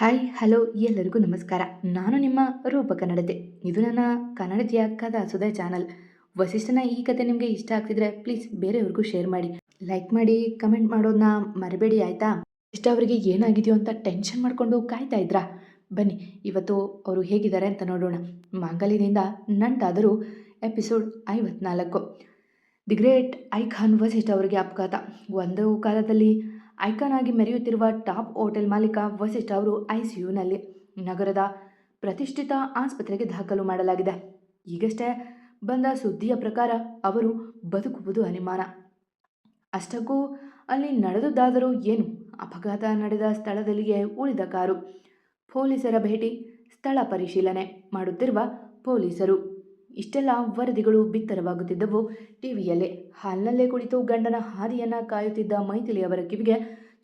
Hi, hello, ಎಲ್ಲರಿಗೂ ನಮಸ್ಕಾರ. ನಾನು ನಿಮ್ಮ ರೂಪ ಕನ್ನಡತೆ ಇದು ನನ್ನ ಕನ್ನಡತಿಯ ಕಥಾ ಸುಧಾ ಚಾನಲ್. ವಸಿಷ್ಠನ ಈ ಕತೆ ನಿಮಗೆ ಇಷ್ಟ ಆಗ್ತಿದ್ರೆ ಪ್ಲೀಸ್ ಬೇರೆಯವ್ರಿಗೂ ಶೇರ್ ಮಾಡಿ. ಲೈಕ್ ಮಾಡಿ ಕಮೆಂಟ್ ಮಾಡೋದನ್ನ ಮರಿಬೇಡಿ, ಆಯಿತಾ? ಇಷ್ಟ ಅವರಿಗೆ ಏನಾಗಿದೆಯೋ ಅಂತ ಟೆನ್ಷನ್ ಮಾಡಿಕೊಂಡು ಕಾಯ್ತಾ ಇದ್ರಾ? ಬನ್ನಿ, ಇವತ್ತು ಅವರು ಹೇಗಿದ್ದಾರೆ ಅಂತ ನೋಡೋಣ. ಮಾಂಗಲ್ಯದಿಂದ ನಂಟಾದರೂ ಎಪಿಸೋಡ್ ಐವತ್ನಾಲ್ಕು. ದಿ ಗ್ರೇಟ್ ಐಖಾನ್ ವಸಿಷ್ಠ ಅವರಿಗೆ ಅಪಘಾತ. ಒಂದು ಕಾಲದಲ್ಲಿ ಐಕಾನ್ ಆಗಿ ಮೆರೆಯುತ್ತಿರುವ ಟಾಪ್ ಹೋಟೆಲ್ ಮಾಲೀಕ ವಸಿಷ್ಠ ಅವರು ಐಸಿಯುನಲ್ಲಿ ನಗರದ ಪ್ರತಿಷ್ಠಿತ ಆಸ್ಪತ್ರೆಗೆ ದಾಖಲು ಮಾಡಲಾಗಿದೆ. ಈಗಷ್ಟೇ ಬಂದ ಸುದ್ದಿಯ ಪ್ರಕಾರ ಅವರು ಬದುಕುವುದು ಅನುಮಾನ ಅಷ್ಟಕ್ಕೂ ಅಲ್ಲಿ ನಡೆದುದಾದರೂ ಏನು? ಅಪಘಾತ ನಡೆದ ಸ್ಥಳದಲ್ಲಿಯೇ ಉಳಿದ ಕಾರು. ಪೊಲೀಸರ ಭೇಟಿ, ಸ್ಥಳ ಪರಿಶೀಲನೆ ಮಾಡುತ್ತಿರುವ ಪೊಲೀಸರು. ಇಷ್ಟೆಲ್ಲ ವರದಿಗಳು ಬಿತ್ತರವಾಗುತ್ತಿದ್ದವು. ಟಿವಿಯಲ್ಲೇ ಹಾಲ್ನಲ್ಲೇ ಕುಳಿತು ಗಂಡನ ಹಾದಿಯನ್ನು ಕಾಯುತ್ತಿದ್ದ ಮೈಥಿಲಿ ಅವರ ಕಿವಿಗೆ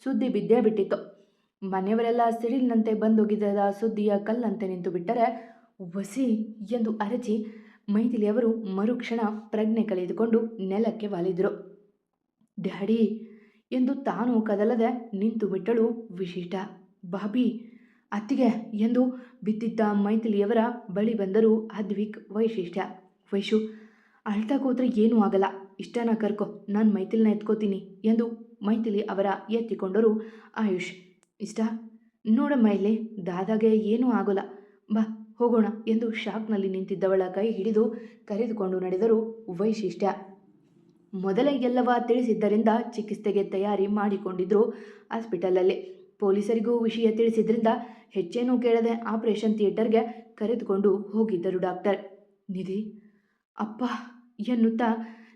ಸುದ್ದಿ ಬಿದ್ದೇ ಬಿಟ್ಟಿತ್ತು. ಮನೆಯವರೆಲ್ಲ ಸಿಡಿಲಿನಂತೆ ಬಂದೋಗಿದ್ದ ಸುದ್ದಿಯ ಕಲ್ಲಂತೆ ನಿಂತು ಬಿಟ್ಟರೆ ವಸಿ ಎಂದು ಅರಚಿ ಮೈಥಿಲಿಯವರು ಮರುಕ್ಷಣ ಪ್ರಜ್ಞೆ ಕಳೆದುಕೊಂಡು ನೆಲಕ್ಕೆ ವಾಲಿದ್ರು. ಡ್ಯಾಡಿ ಎಂದು ತಾನು ಕದಲದೆ ನಿಂತು ಬಿಟ್ಟಳು ವಿಶಿಷ್ಟ ಬಾಬಿ ಅತ್ತಿಗೆ ಎಂದು ಬಿದ್ದಿದ್ದ ಮೈಥಿಲಿಯವರ ಬಳಿ ಬಂದರು ಅದ್ವಿಕ್ ವೈಶಿಷ್ಟ್ಯ. ವೈಶು, ಅಳ್ತಾ ಕೂತ್ರೆ ಏನೂ ಆಗಲ್ಲ. ಇಷ್ಟನ ಕರ್ಕೊ, ನಾನು ಮೈಥಿಲಿನ ಎತ್ಕೋತೀನಿ ಎಂದು ಮೈಥಿಲಿ ಅವರ ಎತ್ತಿಕೊಂಡರು ಆಯುಷ್. ಇಷ್ಟ? ನೋಡಮ್ಮ ಇಲ್ಲಿ, ದಾದಾಗೆ ಏನೂ ಆಗೋಲ್ಲ. ಬಾ, ಹೋಗೋಣ ಎಂದು ಶಾಕ್ನಲ್ಲಿ ನಿಂತಿದ್ದವಳ ಕೈ ಹಿಡಿದು ಕರೆದುಕೊಂಡು ನಡೆದರು ವೈಶಿಷ್ಟ್ಯ. ಮೊದಲೇ ಎಲ್ಲವ ತಿಳಿಸಿದ್ದರಿಂದ ಚಿಕಿತ್ಸೆಗೆ ತಯಾರಿ ಮಾಡಿಕೊಂಡಿದ್ರು ಹಾಸ್ಪಿಟಲಲ್ಲಿ. ಪೊಲೀಸರಿಗೂ ವಿಷಯ ತಿಳಿಸಿದ್ರಿಂದ ಹೆಚ್ಚೇನೂ ಕೇಳದೆ ಆಪರೇಷನ್ ಥಿಯೇಟರ್ಗೆ ಕರೆದುಕೊಂಡು ಹೋಗಿದ್ದರು ಡಾಕ್ಟರ್. ನಿಧಿ, ಅಪ್ಪ ಎನ್ನುತ್ತಾ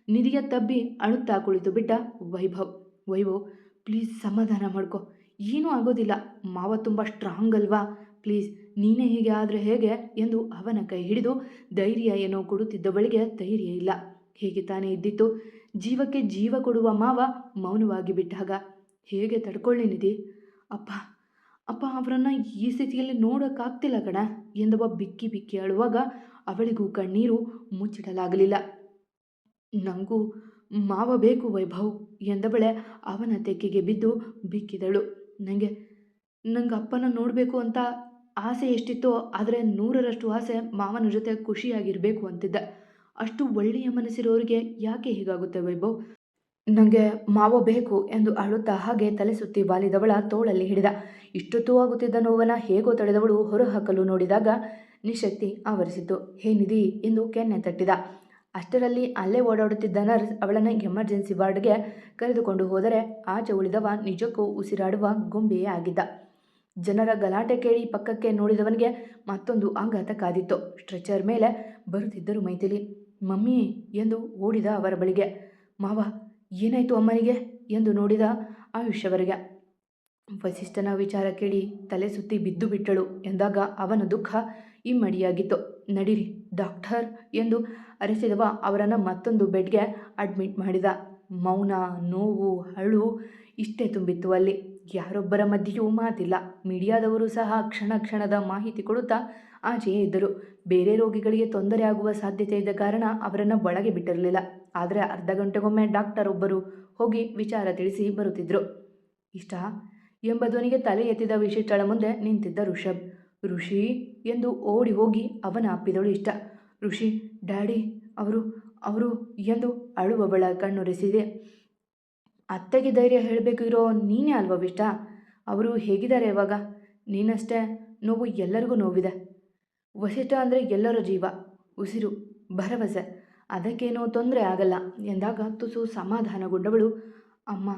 ನಿಧಿಯ ತಬ್ಬಿ ಅಳುತ್ತಾ ಕುಳಿತು ಬಿಟ್ಟ ವೈಭವ್. ವೈಭವ್, ಪ್ಲೀಸ್ ಸಮಾಧಾನ ಮಾಡ್ಕೊ. ಏನೂ ಆಗೋದಿಲ್ಲ. ಮಾವ ತುಂಬ ಸ್ಟ್ರಾಂಗ್ ಅಲ್ವಾ? ಪ್ಲೀಸ್, ನೀನೇ ಹೀಗೆ ಆದರೆ ಹೇಗೆ? ಎಂದು ಅವನ ಕೈ ಹಿಡಿದು ಧೈರ್ಯ ಏನೋ ಕೊಡುತ್ತಿದ್ದವಳಿಗೆ ಧೈರ್ಯ ಇಲ್ಲ. ಹೇಗೆ ತಾನೇ ಇದ್ದಿತ್ತು. ಜೀವಕ್ಕೆ ಜೀವ ಕೊಡುವ ಮಾವ ಮೌನವಾಗಿ ಬಿಟ್ಟಾಗ. ಹೇಗೆ ತಡ್ಕೊಳ್ಳಿ ನಿಧಿ? ಅಪ್ಪ ಅಪ್ಪ, ಅವರನ್ನು ಈ ಸ್ಥಿತಿಯಲ್ಲಿ ನೋಡೋಕ್ಕಾಗ್ತಿಲ್ಲ ಕಣ ಎಂದವ ಬಿಕ್ಕಿ ಬಿಕ್ಕಿ ಅಳುವಾಗ ಅವಳಿಗೂ ಕಣ್ಣೀರು ಮುಚ್ಚಿಡಲಾಗಲಿಲ್ಲ. ನನಗೂ ಮಾವ ಬೇಕು ವೈಭವ್ ಎಂದವಳೆ ಅವನ ತೆಕ್ಕೆಗೆ ಬಿದ್ದು ಬಿಕ್ಕಿದಳು. ನನಗೆ ನಂಗೆ ಅಪ್ಪನ ನೋಡಬೇಕು ಅಂತ ಆಸೆ ಎಷ್ಟಿತ್ತೋ ಆದರೆ ನೂರರಷ್ಟು ಆಸೆ ಮಾವನ ಜೊತೆ ಖುಷಿಯಾಗಿರಬೇಕು ಅಂತಿದ್ದ. ಅಷ್ಟು ಒಳ್ಳೆಯ ಮನಸ್ಸಿರೋರಿಗೆ ಯಾಕೆ ಹೀಗಾಗುತ್ತೆ ವೈಭವ್? ನನಗೆ ಮಾವ ಬೇಕು ಎಂದು ಅಳುತ್ತಾ ಹಾಗೆ ತಲೆ ಸುತ್ತಿ ಬಾಲಿದವಳ ತೋಳಲ್ಲಿ ಹಿಡಿದ. ಇಷ್ಟೊತ್ತೂ ಆಗುತ್ತಿದ್ದ ನೋವನ ಹೇಗೋ ತಡೆದವಳು ಹೊರಹಾಕಲು ನೋಡಿದಾಗ ನಿಶಕ್ತಿ ಆವರಿಸಿತು ಹೇ ನಿಧಿ ಎಂದು ಕೆನ್ನೆ ತಟ್ಟಿದ. ಅಷ್ಟರಲ್ಲಿ ಅಲ್ಲೇ ಓಡಾಡುತ್ತಿದ್ದ ನರ್ಸ್ ಅವಳನ್ನು ಎಮರ್ಜೆನ್ಸಿ ವಾರ್ಡ್ಗೆ ಕರೆದುಕೊಂಡು ಹೋದರೆ ಆಚೆ ಉಳಿದವ ನಿಜಕ್ಕೂ ಉಸಿರಾಡುವ ಗೊಂಬೆಯೇ ಆಗಿದ್ದ. ಜನರ ಗಲಾಟೆ ಕೇಳಿ ಪಕ್ಕಕ್ಕೆ ನೋಡಿದವನಿಗೆ ಮತ್ತೊಂದು ಆಘಾತ ಕಾದಿತ್ತು. ಸ್ಟ್ರೆಚರ್ ಮೇಲೆ ಬರುತ್ತಿದ್ದರು ಮೈಥಿಲಿ. ಮಮ್ಮಿ ಎಂದು ಓಡಿದ ಅವರ ಬಳಿಗೆ. ಮಾವ ಏನಾಯಿತು ಅಮ್ಮನಿಗೆ ಎಂದು ನೋಡಿದ ಆಯುಷ್ ಅವರಿಗೆ. ವಸಿಷ್ಠನ ವಿಚಾರ ಕೇಳಿ ತಲೆ ಸುತ್ತಿ ಬಿದ್ದು ಬಿಟ್ಟಳು ಎಂದಾಗ ಅವನ ದುಃಖ ಇಮ್ಮಡಿಯಾಗಿತ್ತು. ನಡೀರಿ ಡಾಕ್ಟರ್ ಎಂದು ಅರಸಿದವ ಅವರನ್ನು ಮತ್ತೊಂದು ಬೆಡ್ಗೆ ಅಡ್ಮಿಟ್ ಮಾಡಿದ. ಮೌನ, ನೋವು, ಅಳು ಇಷ್ಟೇ ತುಂಬಿತ್ತು ಅಲ್ಲಿ. ಯಾರೊಬ್ಬರ ಮಧ್ಯೆಯೂ ಮಾತಿಲ್ಲ. ಮೀಡಿಯಾದವರು ಸಹ ಕ್ಷಣ ಕ್ಷಣದ ಮಾಹಿತಿ ಕೊಡುತ್ತಾ ಆಚೆಯೇ ಇದ್ದರು. ಬೇರೆ ರೋಗಿಗಳಿಗೆ ತೊಂದರೆ ಆಗುವ ಸಾಧ್ಯತೆ ಇದ್ದ ಕಾರಣ ಅವರನ್ನು ಒಳಗೆ ಬಿಟ್ಟಿರಲಿಲ್ಲ. ಆದರೆ ಅರ್ಧ ಗಂಟೆಗೊಮ್ಮೆ ಡಾಕ್ಟರ್ ಒಬ್ಬರು ಹೋಗಿ ವಿಚಾರ ತಿಳಿಸಿ ಬರುತ್ತಿದ್ದರು ಇಷ್ಟ? ಎಂಬ ಧ್ವನಿಗೆ ತಲೆ ಎತ್ತಿದ ವಿಶಿಷ್ಟಳ ಮುಂದೆ ನಿಂತಿದ್ದ ಋಷಭ್ ಋಷಿ ಎಂದು ಓಡಿ ಹೋಗಿ ಅವನ ಅಪ್ಪಿದಳು ಇಷ್ಟ. ಋಷಿ, ಡ್ಯಾಡಿ, ಅವರು ಅವರು ಎಂದು ಅಳುವವಳ ಕಣ್ಣುರೆಸಿದೆ. ಅತ್ತೆಗೆ ಧೈರ್ಯ ಹೇಳಬೇಕು ಇರೋ ನೀನೇ ಅಲ್ವಾ ವಿಷ್ಟ? ಅವರು ಹೇಗಿದ್ದಾರೆ ಇವಾಗ ನೀನಷ್ಟೇ ನೋವು ಎಲ್ಲರಿಗೂ ನೋವಿದೆ. ವಸಿಷ್ಠ ಅಂದರೆ ಎಲ್ಲರ ಜೀವ, ಉಸಿರು, ಭರವಸೆ. ಅದಕ್ಕೇನೋ ತೊಂದರೆ ಆಗಲ್ಲ ಎಂದಾಗ ತುಸು ಸಮಾಧಾನಗೊಂಡವಳು, ಅಮ್ಮ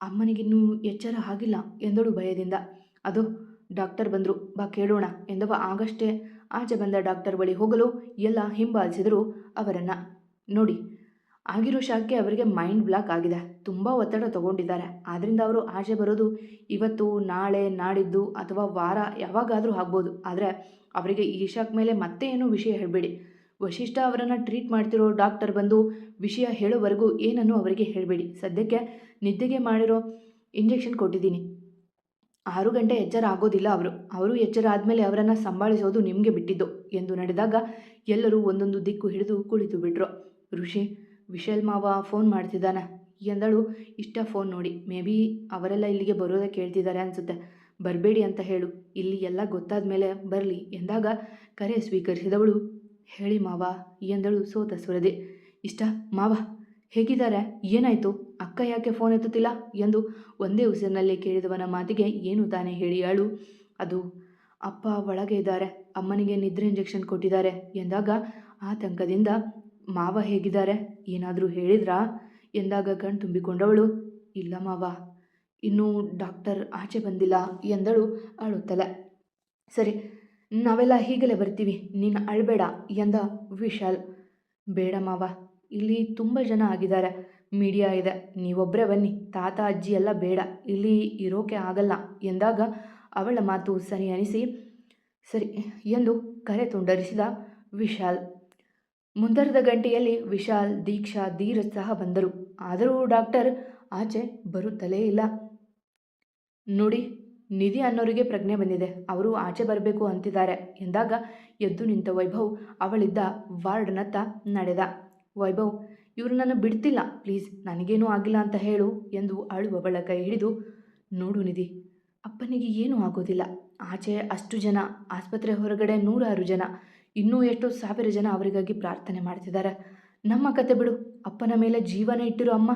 ಅಮ್ಮನಿಗಿನ್ನೂ ಎಚ್ಚರ ಆಗಿಲ್ಲ ಎಂದಳು ಭಯದಿಂದ. ಅದು, ಡಾಕ್ಟರ್ ಬಂದರು, ಬಾ ಕೇಳೋಣ ಎಂದವ. ಆಗಷ್ಟೇ ಆಚೆ ಬಂದ ಡಾಕ್ಟರ್ ಬಳಿ ಹೋಗಲು ಎಲ್ಲ ಹಿಂಬಾಲಿಸಿದರು ಅವರನ್ನು ನೋಡಿ ಆಗಿರೋ ಶಾಕ್ಗೆ ಅವರಿಗೆ ಮೈಂಡ್ ಬ್ಲಾಕ್ ಆಗಿದೆ. ತುಂಬ ಒತ್ತಡ ತಗೊಂಡಿದ್ದಾರೆ. ಆದ್ದರಿಂದ ಅವರು ಆಚೆ ಬರೋದು ಇವತ್ತು, ನಾಳೆ, ನಾಡಿದ್ದು ಅಥವಾ ವಾರ ಯಾವಾಗಾದರೂ ಆಗ್ಬೋದು. ಆದರೆ ಅವರಿಗೆ ಈ ಶಾಕ್ ಮೇಲೆ ಮತ್ತೆ ಏನು ವಿಷಯ ಹೇಳಬೇಡಿ. ವಶಿಷ್ಠ ಅವರನ್ನು ಟ್ರೀಟ್ ಮಾಡ್ತಿರೋ ಡಾಕ್ಟರ್ ಬಂದು ವಿಷಯ ಹೇಳೋವರೆಗೂ ಏನನ್ನು ಅವರಿಗೆ ಹೇಳಬೇಡಿ. ಸದ್ಯಕ್ಕೆ ನಿದ್ದೆಗೆ ಮಾಡಿರೋ ಇಂಜೆಕ್ಷನ್ ಕೊಟ್ಟಿದ್ದೀನಿ. ಆರು ಗಂಟೆ ಎಚ್ಚರ ಆಗೋದಿಲ್ಲ ಅವರು. ಅವರು ಎಚ್ಚರ ಆದಮೇಲೆ ಅವರನ್ನು ಸಂಭಾಳಿಸೋದು ನಿಮಗೆ ಬಿಟ್ಟಿದ್ದು ಎಂದು ನಡೆದಾಗ ಎಲ್ಲರೂ ಒಂದೊಂದು ದಿಕ್ಕು ಹಿಡಿದು ಕುಳಿತು ಬಿಟ್ರು ಋಷಿ ವಿಶಾಲ್ ಮಾವ ಫೋನ್ ಮಾಡ್ತಿದ್ದಾನೆ. ಎಂದಳು, ಇಷ್ಟ ಫೋನ್ ನೋಡಿ. ಮೇ ಬಿ ಅವರೆಲ್ಲ ಇಲ್ಲಿಗೆ ಬರೋದಕ್ಕೆ ಹೇಳ್ತಿದ್ದಾರೆ ಅನಿಸುತ್ತೆ. ಬರಬೇಡಿ ಅಂತ ಹೇಳು. ಇಲ್ಲಿ ಎಲ್ಲ ಗೊತ್ತಾದ ಮೇಲೆ ಬರಲಿ. ಎಂದಾಗ ಕರೆ ಸ್ವೀಕರಿಸಿದವಳು, ಹೇಳಿ ಮಾವ, ಎಂದಳು ಸೋತ ಸ್ವರದೆ ಇಷ್ಟ, ಮಾವ, ಹೇಗಿದ್ದಾರೆ? ಏನಾಯಿತು? ಅಕ್ಕ ಯಾಕೆ ಫೋನ್ ಎತ್ತುತ್ತಿಲ್ಲ? ಎಂದು ಒಂದೇ ಉಸಿರಿನಲ್ಲಿ ಕೇಳಿದವನ ಮಾತಿಗೆ ಏನು ತಾನೇ ಹೇಳಿ ಅಳು ಅದು, ಅಪ್ಪ ಒಳಗೆ ಇದ್ದಾರೆ. ಅಮ್ಮನಿಗೆ ನಿದ್ರೆ ಇಂಜೆಕ್ಷನ್ ಕೊಟ್ಟಿದ್ದಾರೆ. ಎಂದಾಗ ಆತಂಕದಿಂದ ಮಾವ ಹೇಗಿದ್ದಾರೆ? ಏನಾದರೂ ಹೇಳಿದ್ರಾ? ಎಂದಾಗ ಕಣ್ ತುಂಬಿಕೊಂಡವಳು, ಇಲ್ಲ ಮಾವ. ಇನ್ನೂ ಡಾಕ್ಟರ್ ಆಚೆ ಬಂದಿಲ್ಲ ಎಂದಳು ಅಳುತ್ತಲೆ ಸರಿ, ನಾವೆಲ್ಲ ಹೀಗಲೇ ಬರ್ತೀವಿ, ನೀನು ಅಳಬೇಡ ಎಂದ ವಿಶಾಲ್. ಬೇಡ ಮಾವ, ಇಲ್ಲಿ ತುಂಬ ಜನ ಆಗಿದ್ದಾರೆ, ಮೀಡಿಯಾ ಇದೆ ನೀವೊಬ್ಬರೇ ಬನ್ನಿ, ತಾತ, ಅಜ್ಜಿ ಎಲ್ಲ ಬೇಡ, ಇಲ್ಲಿ ಇರೋಕೆ ಆಗಲ್ಲ ಎಂದಾಗ ಅವಳ ಮಾತು ಸರಿ ಅನಿಸಿ, ಸರಿ ಎಂದು ಕರೆ ತುಂಡರಿಸಿದ ವಿಶಾಲ್. ಮುಂದರದ ಗಂಟೆಯಲ್ಲಿ ವಿಶಾಲ್, ದೀಕ್ಷಾ, ಧೀರಜ್ ಸಹ ಬಂದರು. ಆದರೂ ಡಾಕ್ಟರ್ ಆಚೆ ಬರುತ್ತಲೇ ಇಲ್ಲ. ನೋಡಿ, ನಿಧಿ ಅನ್ನೋರಿಗೆ ಪ್ರಜ್ಞೆ ಬಂದಿದೆ. ಅವರು ಆಚೆ ಬರಬೇಕು ಅಂತಿದ್ದಾರೆ. ಎಂದಾಗ ಎದ್ದು ನಿಂತ ವೈಭವ್ ಅವಳಿದ್ದ ವಾರ್ಡ್ನತ್ತ ನಡೆದ. ವೈಭವ್, ಇವರು ನನ್ನ ಬಿಡ್ತಿಲ್ಲ. ಪ್ಲೀಸ್, ನನಗೇನೂ ಆಗಿಲ್ಲ ಅಂತ ಹೇಳು ಎಂದು ಅಳುವವಳ ಕೈ ಹಿಡಿದು, ನೋಡು ನಿಧಿ, ಅಪ್ಪನಿಗೆ ಏನೂ ಆಗೋದಿಲ್ಲ. ಆಚೆ ಅಷ್ಟು ಜನ, ಆಸ್ಪತ್ರೆ ಹೊರಗಡೆ ನೂರಾರು ಜನ. ಇನ್ನೂ ಎಷ್ಟೋ ಸಾವಿರ ಜನ ಅವರಿಗಾಗಿ ಪ್ರಾರ್ಥನೆ ಮಾಡ್ತಿದ್ದಾರೆ ನಮ್ಮ ಕತೆ ಬಿಡು, ಅಪ್ಪನ ಮೇಲೆ ಜೀವನ ಇಟ್ಟಿರೋ ಅಮ್ಮ.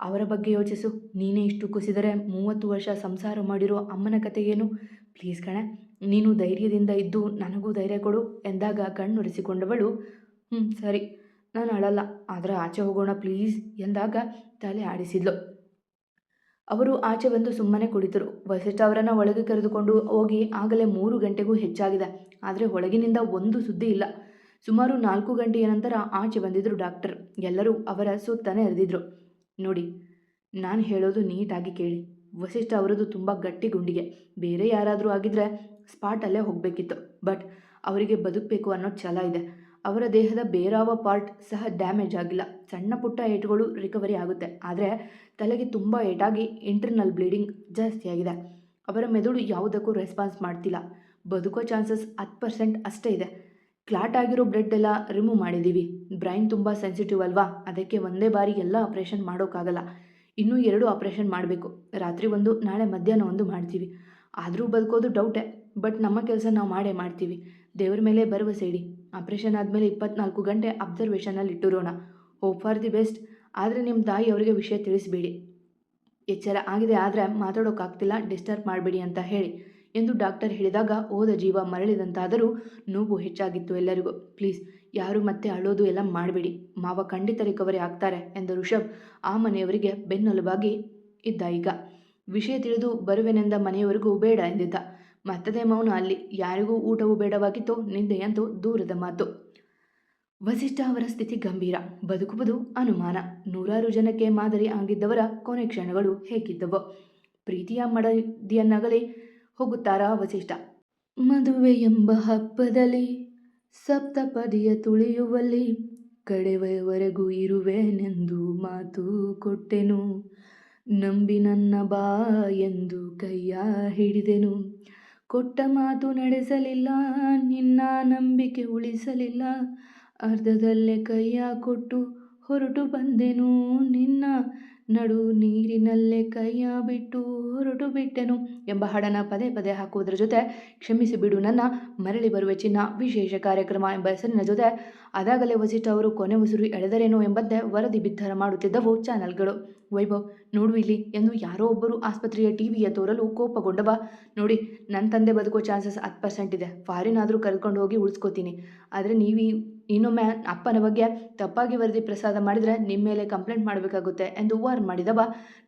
ಅವರ ಬಗ್ಗೆ ಯೋಚಿಸು. ನೀನೇ ಇಷ್ಟು ಕುಸಿದರೆ ಮೂವತ್ತು ವರ್ಷ ಸಂಸಾರ ಮಾಡಿರೋ ಅಮ್ಮನ ಕತೆ ಏನು? ಪ್ಲೀಸ್ ಕಣೆ, ನೀನು ಧೈರ್ಯದಿಂದ ಇದ್ದು ನನಗೂ ಧೈರ್ಯ ಕೊಡು ಎಂದಾಗ ಕಣ್ಣುರಿಸಿಕೊಂಡವಳು ಹ್ಞೂ ಸರಿ. ನಾನು ಅಳಲ್ಲ, ಆದರೆ ಆಚೆ ಹೋಗೋಣ ಪ್ಲೀಸ್ ಎಂದಾಗ ತಲೆ ಆಡಿಸಿದ್ಲು. ಅವರು ಆಚೆ ಬಂದು ಸುಮ್ಮನೆ ಕುಳಿತರು. ವಸಿಷ್ಠ ಅವರನ್ನು ಒಳಗೆ ಕರೆದುಕೊಂಡು ಹೋಗಿ ಆಗಲೇ ಮೂರು ಗಂಟೆಗೂ ಹೆಚ್ಚಾಗಿದೆ. ಆದರೆ ಒಳಗಿನಿಂದ ಒಂದು ಸುದ್ದಿ ಇಲ್ಲ. ಸುಮಾರು ನಾಲ್ಕು ಗಂಟೆಯ ನಂತರ ಆಚೆ ಬಂದಿದ್ದರು ಡಾಕ್ಟರ್. ಎಲ್ಲರೂ ಅವರ ಸುತ್ತನೇ ಎರೆದಿದ್ರು. ನೋಡಿ, ನಾನು ಹೇಳೋದು ನೀಟಾಗಿ ಕೇಳಿ. ವಸಿಷ್ಠ ಅವರದು ತುಂಬ ಗಟ್ಟಿ ಗುಂಡಿಗೆ. ಬೇರೆ ಯಾರಾದರೂ ಆಗಿದ್ದರೆ ಸ್ಪಾಟಲ್ಲೇ ಹೋಗಬೇಕಿತ್ತು. ಬಟ್ ಅವರಿಗೆ ಬದುಕಬೇಕು ಅನ್ನೋ ಛಲ ಇದೆ. ಅವರ ದೇಹದ ಬೇರಾವ ಪಾರ್ಟ್ ಸಹ ಡ್ಯಾಮೇಜ್ ಆಗಿಲ್ಲ. ಸಣ್ಣ ಪುಟ್ಟ ಏಟುಗಳು ರಿಕವರಿ ಆಗುತ್ತೆ. ಆದರೆ ತಲೆಗೆ ತುಂಬ ಏಟಾಗಿ ಇಂಟರ್ನಲ್ ಬ್ಲೀಡಿಂಗ್ ಜಾಸ್ತಿಯಾಗಿದೆ. ಅವರ ಮೆದುಳು ಯಾವುದಕ್ಕೂ ರೆಸ್ಪಾನ್ಸ್ ಮಾಡ್ತಿಲ್ಲ. ಬದುಕೋ ಚಾನ್ಸಸ್ ಹತ್ತು ಪರ್ಸೆಂಟ್ ಅಷ್ಟೇ ಇದೆ. ಕ್ಲಾಟ್ ಆಗಿರೋ ಬ್ಲಡ್ ಎಲ್ಲ ರಿಮೂವ್ ಮಾಡಿದ್ದೀವಿ ಬ್ರೈನ್ ತುಂಬ ಸೆನ್ಸಿಟಿವ್ ಅಲ್ವಾ? ಅದಕ್ಕೆ ಒಂದೇ ಬಾರಿ ಎಲ್ಲ ಆಪ್ರೇಷನ್ ಮಾಡೋಕ್ಕಾಗಲ್ಲ. ಇನ್ನೂ ಎರಡು ಆಪ್ರೇಷನ್ ಮಾಡಬೇಕು. ರಾತ್ರಿ ಒಂದು, ನಾಳೆ ಮಧ್ಯಾಹ್ನ ಒಂದು ಮಾಡ್ತೀವಿ. ಆದರೂ ಬದುಕೋದು ಡೌಟೇ ಬಟ್ ನಮ್ಮ ಕೆಲಸ ನಾವು ಮಾಡೇ ಮಾಡ್ತೀವಿ. ದೇವ್ರ ಮೇಲೆ ಬರುವ ಸೇಡಿ ಆಪ್ರೇಷನ್ ಆದಮೇಲೆ ಇಪ್ಪತ್ನಾಲ್ಕು ಗಂಟೆ ಅಬ್ಸರ್ವೇಷನಲ್ಲಿ ಇಟ್ಟಿರೋಣ ಹೋಪ್ ಫಾರ್ ದಿ ಬೆಸ್ಟ್ ಆದರೆ ನಿಮ್ಮ ತಾಯಿ ಅವರಿಗೆ ವಿಷಯ ತಿಳಿಸಬೇಡಿ. ಎಚ್ಚರ ಆಗಿದೆ ಆದರೆ ಮಾತಾಡೋಕ್ಕಾಗ್ತಿಲ್ಲ ಡಿಸ್ಟರ್ಬ್ ಮಾಡಬೇಡಿ ಅಂತ ಹೇಳಿ ಎಂದು ಡಾಕ್ಟರ್ ಹೇಳಿದಾಗ ಹೋದ ಜೀವ ಮರಳಿದಂತಾದರೂ ನೋವು ಹೆಚ್ಚಾಗಿತ್ತು ಎಲ್ಲರಿಗೂ. ಪ್ಲೀಸ್ ಯಾರು ಮತ್ತೆ ಅಳೋದು ಎಲ್ಲ ಮಾಡಬೇಡಿ. ಮಾವ ಖಂಡಿತ ರಿಕವರಿ ಆಗ್ತಾರೆ ಎಂದ ಋಷಭ್ ಆ ಮನೆಯವರಿಗೆ ಬೆನ್ನೆಲುಬಾಗಿ ಇದ್ದ ಈಗ. ವಿಷಯ ತಿಳಿದು ಬರುವೆನೆಂದ ಮನೆಯವರಿಗೂ ಬೇಡ ಎಂದಿದ್ದ. ಮತ್ತದೇ ಮೌನ ಅಲ್ಲಿ. ಯಾರಿಗೂ ಊಟವೂ ಬೇಡವಾಗಿತ್ತು. ನಿಂದೆಯಂತೂ ದೂರದ ಮಾತು. ವಸಿಷ್ಠ ಅವರ ಸ್ಥಿತಿ ಗಂಭೀರ, ಬದುಕುವುದು ಅನುಮಾನ. ನೂರಾರು ಜನಕ್ಕೆ ಮಾದರಿ ಆಗಿದ್ದವರ ಕೊನೆ ಕ್ಷಣಗಳು ಹೇಗಿದ್ದವು. ಪ್ರೀತಿಯ ಮಡದಿಯನ್ನಗಲಿ ಹೋಗುತ್ತಾರಾ ವಸಿಷ್ಠ? ಮದುವೆ ಎಂಬ ಹಬ್ಬದಲ್ಲಿ ಸಪ್ತಪದಿಯ ತುಳಿಯುವಲ್ಲಿ ಕಡೆಯವರೆಗೂ ಇರುವೆನೆಂದು ಮಾತು ಕೊಟ್ಟೆನು. ನಂಬಿ ನನ್ನ ಬಾ ಎಂದು ಕೈಯ ಹಿಡಿದೆನು. ಕೊಟ್ಟ ಮಾತು ನಡೆಸಲಿಲ್ಲ, ನಿನ್ನ ನಂಬಿಕೆ ಉಳಿಸಲಿಲ್ಲ. ಅರ್ಧದಲ್ಲೇ ಕೈಯ ಕೊಟ್ಟು ಹೊರಟು ಬಂದೆನು. ನಿನ್ನ ನಡು ನೀರಿನಲ್ಲೇ ಕೈಯ ಬಿಟ್ಟು ಹೊರಟು ಬಿಟ್ಟೆನು ಎಂಬ ಹಾಡನ್ನು ಪದೇ ಪದೇ ಹಾಕುವುದರ ಜೊತೆ ಕ್ಷಮಿಸಿ ಬಿಡು. ನನ್ನ ಮರಳಿ ಬರುವ ಚಿನ್ನ ವಿಶೇಷ ಕಾರ್ಯಕ್ರಮ ಎಂಬ ಹೆಸರಿನ ಜೊತೆ ಅದಾಗಲೇ ವಸಿಷ್ಠ ಅವರು ಕೊನೆ ಉಸಿರು ಎಳೆದರೇನೋ ಎಂಬಂತೆ ವರದಿ ಬಿತ್ತರ ಮಾಡುತ್ತಿದ್ದವು ಚಾನಲ್ಗಳು. ವೈಭವ್, ನೋಡು ಇಲ್ಲಿ ಎಂದು ಯಾರೋ ಒಬ್ಬರು ಆಸ್ಪತ್ರೆಯ ಟಿವಿಯ ತೋರಲು ಕೋಪಗೊಂಡವ. ನೋಡಿ ನನ್ನ ತಂದೆ ಬದುಕೋ ಚಾನ್ಸಸ್ ಹತ್ತು ಪರ್ಸೆಂಟ್ ಇದೆ. ಫಾರಿನ್ ಆದರೂ ಕರ್ಕೊಂಡು ಹೋಗಿ ಉಳಿಸ್ಕೋತೀನಿ. ಆದರೆ ನೀವು ಇನ್ನೊಮ್ಮೆ ಅಪ್ಪನ ಬಗ್ಗೆ ತಪ್ಪಾಗಿ ವರದಿ ಪ್ರಸಾದ ಮಾಡಿದರೆ ನಿಮ್ಮ ಮೇಲೆ ಕಂಪ್ಲೇಂಟ್ ಮಾಡಬೇಕಾಗುತ್ತೆ ಎಂದು ವಾರ್ನ್ ಮಾಡಿದವ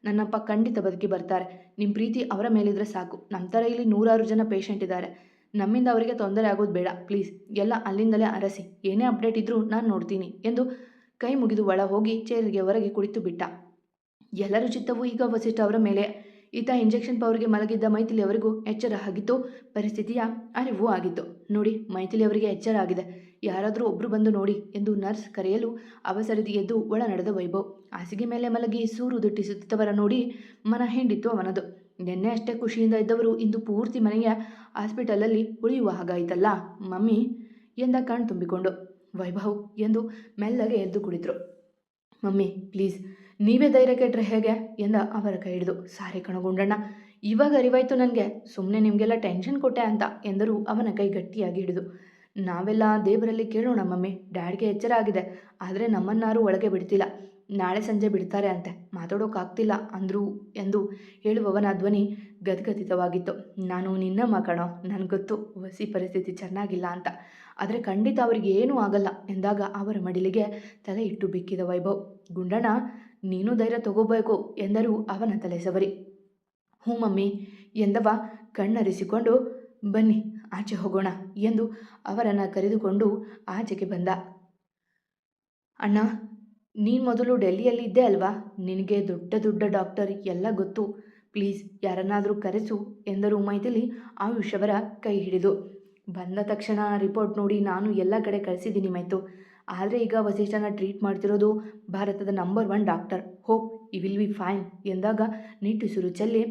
ನನ್ನಪ್ಪ ಖಂಡಿತ ಬದುಕಿ ಬರ್ತಾರೆ. ನಿಮ್ಮ ಪ್ರೀತಿ ಅವರ ಮೇಲಿದ್ರೆ ಸಾಕು. ನಮ್ಮ ಥರ ಇಲ್ಲಿ ನೂರಾರು ಜನ ಪೇಷಂಟ್ ಇದ್ದಾರೆ. ನಮ್ಮಿಂದ ಅವರಿಗೆ ತೊಂದರೆ ಆಗೋದು ಬೇಡ. ಪ್ಲೀಸ್, ಎಲ್ಲ ಅಲ್ಲಿಂದಲೇ ಅರಸಿ. ಏನೇ ಅಪ್ಡೇಟ್ ಇದ್ದರೂ ನಾನು ನೋಡ್ತೀನಿ ಎಂದು ಕೈ ಮುಗಿದು ಒಳ ಹೋಗಿ ಚೇರಿಗೆ ಹೊರಗೆ ಕುಳಿತು ಬಿಟ್ಟ. ಎಲ್ಲರೂ ಚಿತ್ತವು ಈಗ ವಸಿಷ್ಠ ಅವರ ಮೇಲೆ. ಈತ ಇಂಜೆಕ್ಷನ್ ಪವರ್ಗೆ ಮಲಗಿದ್ದ ಮೈಥಿಲಿಯವರಿಗೂ ಎಚ್ಚರ ಆಗಿತ್ತು. ಪರಿಸ್ಥಿತಿಯ ಅರಿವು ಆಗಿತ್ತು. ನೋಡಿ ಮೈಥಿಲಿಯವರಿಗೆ ಎಚ್ಚರ ಆಗಿದೆ. ಯಾರಾದರೂ ಒಬ್ಬರು ಬಂದು ನೋಡಿ ಎಂದು ನರ್ಸ್ ಕರೆಯಲು ಅವಸರದಿ ಎದ್ದು ಒಳ ನಡೆದ ವೈಭವ್. ಹಾಸಿಗೆ ಮೇಲೆ ಮಲಗಿ ಸೂರು ದಿಟ್ಟಿಸುತ್ತಿದ್ದವರ ನೋಡಿ ಮನ ಹಿಂಡಿತ್ತು ಅವನದು. ನಿನ್ನೆ ಅಷ್ಟೇ ಖುಷಿಯಿಂದ ಇದ್ದವರು ಇಂದು ಪೂರ್ತಿ ಮನೆಯ ಹಾಸ್ಪಿಟಲಲ್ಲಿ ಉಳಿಯುವ ಹಾಗಾಯ್ತಲ್ಲ, ಮಮ್ಮಿ ಎಂದ ಕಣ್ ತುಂಬಿಕೊಂಡು. ವೈಭವ್ ಎಂದು ಮೆಲ್ಲಗೆ ಎದ್ದು ಕುಳಿತರು. ಮಮ್ಮಿ, ಪ್ಲೀಸ್, ನೀವೇ ಧೈರ್ಯ ಕೆಟ್ಟರೆ ಹೇಗೆ ಎಂದ ಅವರ ಕೈ ಹಿಡಿದು. ಸಾರಿ ಕಣಗುಂಡಣ್ಣ ಇವಾಗ ಅರಿವಾಯ್ತು ನನಗೆ. ಸುಮ್ಮನೆ ನಿಮಗೆಲ್ಲ ಟೆನ್ಷನ್ ಕೊಟ್ಟೆ ಅಂತ ಎಂದರು ಅವನ ಕೈ ಗಟ್ಟಿಯಾಗಿ ಹಿಡಿದು. ನಾವೆಲ್ಲ ದೇವರಲ್ಲಿ ಕೇಳೋಣ ಮಮ್ಮಿ. ಡ್ಯಾಡ್ಗೆ ಎಚ್ಚರ ಆಗಿದೆ. ಆದರೆ ನಮ್ಮನ್ನಾರು ಒಳಗೆ ಬಿಡ್ತಿಲ್ಲ. ನಾಳೆ ಸಂಜೆ ಬಿಡ್ತಾರೆ ಅಂತೆ. ಮಾತಾಡೋಕ್ಕಾಗ್ತಿಲ್ಲ ಅಂದ್ರು, ಎಂದು ಹೇಳುವವನ ಧ್ವನಿ ಗದ್ಗದಿತವಾಗಿತ್ತು. ನಾನು ನಿನ್ನ ಕಣೋ, ನನಗೆ ಗೊತ್ತು ವಸಿ ಪರಿಸ್ಥಿತಿ ಚೆನ್ನಾಗಿಲ್ಲ ಅಂತ. ಆದರೆ ಖಂಡಿತ ಅವರಿಗೆ ಏನೂ ಆಗಲ್ಲ ಎಂದಾಗ ಅವರ ಮಡಿಲಿಗೆ ತಲೆ ಇಟ್ಟು ಬಿಕ್ಕಿದ ವೈಭವ್. ಗುಂಡಣ್ಣ, ನೀನು ಧೈರ್ಯ ತಗೋಬೇಕು ಎಂದರು ಅವನ ತಲೆ ಸವರಿ. ಹ್ಞೂ ಮಮ್ಮಿ, ಎಂದವ ಕಣ್ಣರಿಸಿಕೊಂಡು, ಬನ್ನಿ. ಆಚೆ ಹೋಗೋಣ ಎಂದು ಅವರನ್ನು ಕರೆದುಕೊಂಡು ಆಚೆಗೆ ಬಂದ. ಅಣ್ಣ, ನೀನು ಮೊದಲು ಡೆಲ್ಲಿಯಲ್ಲಿ ಇದ್ದೆ ಅಲ್ವಾ? ನಿನಗೆ ದೊಡ್ಡ ದೊಡ್ಡ ಡಾಕ್ಟರ್ ಎಲ್ಲ ಗೊತ್ತು. ಪ್ಲೀಸ್, ಯಾರನ್ನಾದರೂ ಕರೆಸು ಎಂದರು ಮೈಥಿಲಿ ಆಯುಷ್ ಅವರ ಕೈ ಹಿಡಿದು. ಬಂದ ತಕ್ಷಣ ರಿಪೋರ್ಟ್ ನೋಡಿ ನಾನು ಎಲ್ಲ ಕಡೆ ಕಳಿಸಿದ್ದೀನಿ ಮೈತು. ಆದರೆ ಈಗ ವಸಿಷ್ಠನ ಟ್ರೀಟ್ ಮಾಡ್ತಿರೋದು ಭಾರತದ number one doctor. Hope he will be fine ಎಂದಾಗ ನಿಟ್ಟುಸಿರು ಚೆಲ್ಲಿ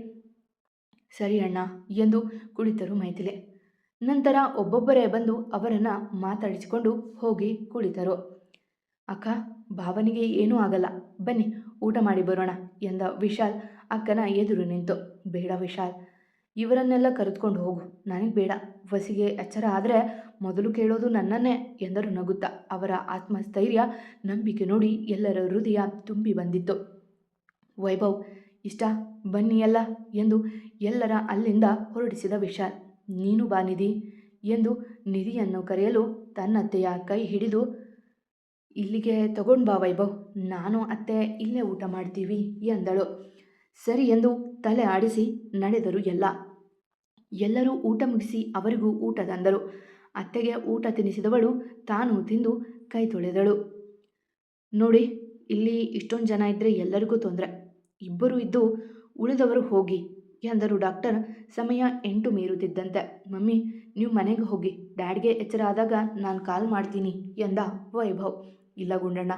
ಸರಿ ಅಣ್ಣ ಎಂದು ಕುಳಿತರು ಮೈಥಿಲಿ. ನಂತರ ಒಬ್ಬೊಬ್ಬರೇ ಬಂದು ಅವರನ್ನು ಮಾತಾಡಿಸಿಕೊಂಡು ಹೋಗಿ ಕುಳಿತರು. ಅಕ್ಕ, ಭಾವನಿಗೆ ಏನೂ ಆಗಲ್ಲ. ಬನ್ನಿ, ಊಟ ಮಾಡಿ ಬರೋಣ ಎಂದ ವಿಶಾಲ್ ಅಕ್ಕನ ಎದುರು ನಿಂತು. ಬೇಡ ವಿಶಾಲ್, ಇವರನ್ನೆಲ್ಲ ಕರೆದುಕೊಂಡು ಹೋಗು. ನನಗೆ ಬೇಡ. ವಸಿಗೆ ಎಚ್ಚರ ಆದರೆ ಮೊದಲು ಕೇಳೋದು ನನ್ನನ್ನೇ ಎಂದರು ನಗುತ್ತಾ. ಅವರ ಆತ್ಮಸ್ಥೈರ್ಯ, ನಂಬಿಕೆ ನೋಡಿ ಎಲ್ಲರ ಹೃದಯ ತುಂಬಿ ಬಂದಿತ್ತು. ವೈಭವ್, ಇಷ್ಟ, ಬನ್ನಿ ಅಲ್ಲ ಎಂದು ಎಲ್ಲರ ಅಲ್ಲಿಂದ ಹೊರಡಿಸಿದ ವಿಶಾಲ್. ನೀನು ಬಾ ನಿಧಿ ಎಂದು ನಿಧಿಯನ್ನು ಕರೆಯಲು ತನ್ನತ್ತೆಯ ಕೈ ಹಿಡಿದು, ಇಲ್ಲಿಗೆ ತಗೊಂಡು ಬಾ ವೈಭವ್, ನಾನು ಅತ್ತೆ ಇಲ್ಲೇ ಊಟ ಮಾಡ್ತೀವಿ ಎಂದಳು. ಸರಿ ಎಂದು ತಲೆ ಆಡಿಸಿ ನಡೆದರು ಎಲ್ಲ. ಎಲ್ಲರೂ ಊಟ ಮುಗಿಸಿ ಅವರಿಗೂ ಊಟ ತಂದರು. ಅತ್ತೆಗೆ ಊಟ ತಿನ್ನಿಸಿದವಳು ತಾನು ತಿಂದು ಕೈ ತೊಳೆದಳು. ನೋಡಿ, ಇಲ್ಲಿ ಇಷ್ಟೊಂದು ಜನ ಇದ್ದರೆ ಎಲ್ಲರಿಗೂ ತೊಂದರೆ. ಇಬ್ಬರು ಇದ್ದು ಉಳಿದವರು ಹೋಗಿ. ಎಂದರು ಡಾಕ್ಟರ್. ಸಮಯ ಎಂಟು ಮೀರುತ್ತಿದ್ದಂತೆ. ಮಮ್ಮಿ, ನೀವು ಮನೆಗೆ ಹೋಗಿ. ಡ್ಯಾಡ್ಗೆ ಎಚ್ಚರ ಆದಾಗ ನಾನು ಕಾಲ್ ಮಾಡ್ತೀನಿ ಎಂದ ವೈಭವ್. ಇಲ್ಲ ಗುಂಡಣ್ಣ,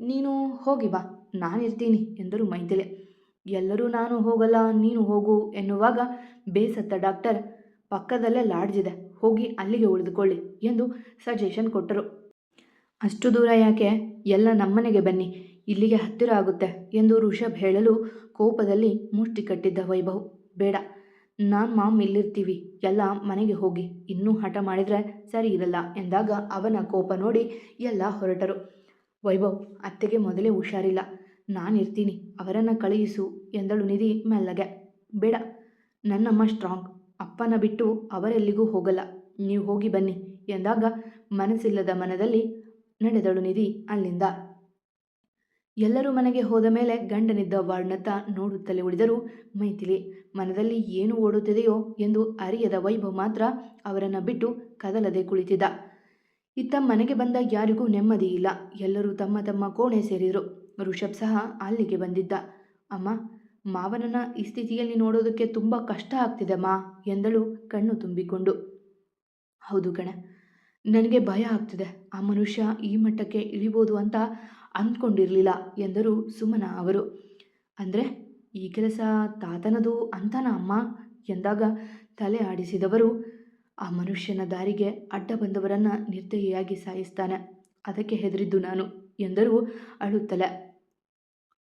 ನೀನು ಹೋಗಿ ಬಾ. ನಾನಿರ್ತೀನಿ ಎಂದರು ಮೈಥಿಲೆ. ಎಲ್ಲರೂ ನಾನು ಹೋಗಲ್ಲ, ನೀನು ಹೋಗು ಎನ್ನುವಾಗ ಬೇಸತ್ತ ಡಾಕ್ಟರ್. ಪಕ್ಕದಲ್ಲೇ ಲಾಡ್ಜ್ ಇದೆ, ಹೋಗಿ ಅಲ್ಲಿಗೆ ಉಳಿದುಕೊಳ್ಳಿ ಎಂದು ಸಜೆಷನ್ ಕೊಟ್ಟರು. ಅಷ್ಟು ದೂರ ಯಾಕೆ? ಎಲ್ಲ ನಮ್ಮನೆಗೆ ಬನ್ನಿ, ಇಲ್ಲಿಗೆ ಹತ್ತಿರ ಆಗುತ್ತೆ ಎಂದು ಋಷಭ್ ಹೇಳಲು ಕೋಪದಲ್ಲಿ ಮುಷ್ಟಿ ಕಟ್ಟಿದ್ದ ವೈಭವ್. ಬೇಡ. ನಾನು ಮಾಮ್ ಇಲ್ಲಿರ್ತೀವಿ ಎಲ್ಲ ಮನೆಗೆ ಹೋಗಿ. ಇನ್ನೂ ಹಠ ಮಾಡಿದರೆ ಸರಿ ಇರಲ್ಲ ಎಂದಾಗ ಅವನ ಕೋಪ ನೋಡಿ ಎಲ್ಲ ಹೊರಟರು. ವೈಭವ್, ಅತ್ತೆಗೆ ಮೊದಲೇ ಹುಷಾರಿಲ್ಲ. ನಾನಿರ್ತೀನಿ ಅವರನ್ನು ಕಳುಹಿಸು ಎಂದಳು ನಿಧಿ ಮೆಲ್ಲಗೆ. ಬೇಡ, ನನ್ನಮ್ಮ ಸ್ಟ್ರಾಂಗ್ ಅಪ್ಪನ ಬಿಟ್ಟು ಅವರೆಲ್ಲಿಗೂ ಹೋಗಲ್ಲ. ನೀವು ಹೋಗಿ ಬನ್ನಿ ಎಂದಾಗ ಮನಸ್ಸಿಲ್ಲದ ಮನದಲ್ಲಿ ನಡೆದಳು ನಿಧಿ ಅಲ್ಲಿಂದ. ಎಲ್ಲರೂ ಮನೆಗೆ ಹೋದ ಮೇಲೆ ಗಂಡನಿದ್ದ ವಾರ್ಡ್ನತ್ತ ನೋಡುತ್ತಲೇ ಉಳಿದರು ಮೈಥಿಲಿ, ಮನದಲ್ಲಿ ಏನು ಓಡುತ್ತಿದೆಯೋ ಎಂದು ಅರಿಯದ ವೈಭವ್ ಮಾತ್ರ ಅವರನ್ನು ಬಿಟ್ಟು ಕದಲದೆ ಕುಳಿತಿದ್ದ. ಇತ್ತ ಮನೆಗೆ ಬಂದ ಯಾರಿಗೂ ನೆಮ್ಮದಿ ಇಲ್ಲ. ಎಲ್ಲರೂ ತಮ್ಮ ತಮ್ಮ ಕೋಣೆ ಸೇರಿದರು. ಋಷಭ್ ಸಹ ಅಲ್ಲಿಗೆ ಬಂದಿದ್ದ. ಅಮ್ಮ, ಮಾವನನ್ನ ಈ ಸ್ಥಿತಿಯಲ್ಲಿ ನೋಡೋದಕ್ಕೆ ತುಂಬ ಕಷ್ಟ ಆಗ್ತಿದೆ ಮಾ, ಎಂದಳು ಕಣ್ಣು ತುಂಬಿಕೊಂಡು. ಹೌದು ಕಣ, ನನಗೆ ಭಯ ಆಗ್ತಿದೆ. ಆ ಮನುಷ್ಯ ಈ ಮಟ್ಟಕ್ಕೆ ಇಳಿಬೋದು ಅಂತ ಅಂದ್ಕೊಂಡಿರಲಿಲ್ಲ ಎಂದರು ಸುಮನ ಅವರು. ಅಂದರೆ ಈ ಕೆಲಸ ತಾತನದು ಅಂತನ ಅಮ್ಮ? ಎಂದಾಗ ತಲೆ ಆಡಿಸಿದವರು, ಆ ಮನುಷ್ಯನ ದಾರಿಗೆ ಅಡ್ಡ ಬಂದವರನ್ನು ನಿರ್ದಯಿಯಾಗಿ ಸಾಯಿಸ್ತಾನೆ, ಅದಕ್ಕೆ ಹೆದರಿದ್ದು ನಾನು, ಎಂದರು ಅಳುತ್ತಲೆ.